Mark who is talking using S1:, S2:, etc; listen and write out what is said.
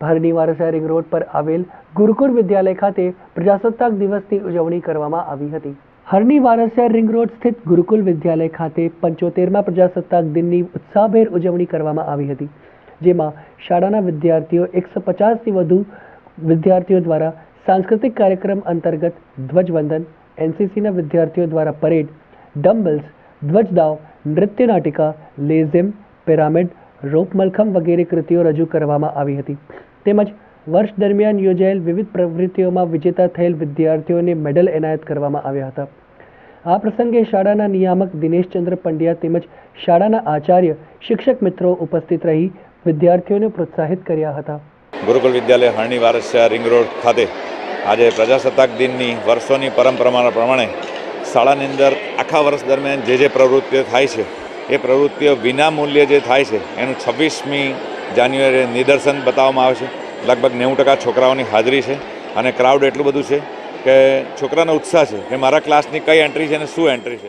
S1: ભરની વારસા ring road પર આવેલ ગુરુકુળ વિદ્યાલય ખાતે પ્રજાસત્તાક દિવસની ઉજવણી કરવામાં આવી હતી. હરની વારસિયા રિંગ રોડ સ્થિત ગુરુકુલ વિદ્યાલય ખાતે પંચોતેરમાં પ્રજાસત્તાક દિનની ઉત્સાહભેર ઉજવણી કરવામાં આવી હતી, જેમાં શાળાના વિદ્યાર્થીઓ એકસો પચાસથી વધુ વિદ્યાર્થીઓ દ્વારા સાંસ્કૃતિક કાર્યક્રમ અંતર્ગત ધ્વજવંદન, એનસીસીના વિદ્યાર્થીઓ દ્વારા પરેડ, ડમ્બલ્સ, ધ્વજદાવ નૃત્ય નાટિકા લેઝિમ, પિરામિડ રોપ મલખમ વગેરે કૃતિઓ રજૂ કરવામાં આવી હતી. તેમજ વર્ષ દરમિયાન યોજાયેલ વિવિધ પ્રવૃત્તિઓમાં વિજેતા થયેલ વિદ્યાર્થીઓને મેડલ એનાયત કરવામાં આવ્યા હતા. આ પ્રસંગે શાળાના નિયામક દિનેશચંદ્ર પંડ્યા તેમજ શાળાના આચાર્ય શિક્ષક મિત્રો ઉપસ્થિત રહી વિદ્યાર્થીઓને પ્રોત્સાહિત કર્યા હતા.
S2: ગુરુકુલ વિદ્યાલય હરણી વારસિયા રિંગ રોડ ખાતે આજે પ્રજાસત્તાક દિનની વર્ષોની પરંપરા પ્રમાણે શાળાની અંદર આખા વર્ષ દરમિયાન જે જે પ્રવૃત્તિઓ થાય છે, એ પ્રવૃત્તિઓ વિના મૂલ્યે જે થાય છે, એનું છવ્વીસમી જાન્યુઆરી નિદર્શન બતાવવામાં આવે છે. લગભગ નેવું ટકા છોકરાઓની હાજરી છે અને ક્રાઉડ એટલું બધું છે કે છોકરાનો ઉત્સાહ છે કે મારા ક્લાસની કઈ એન્ટ્રી છે અને શું એન્ટ્રી છે.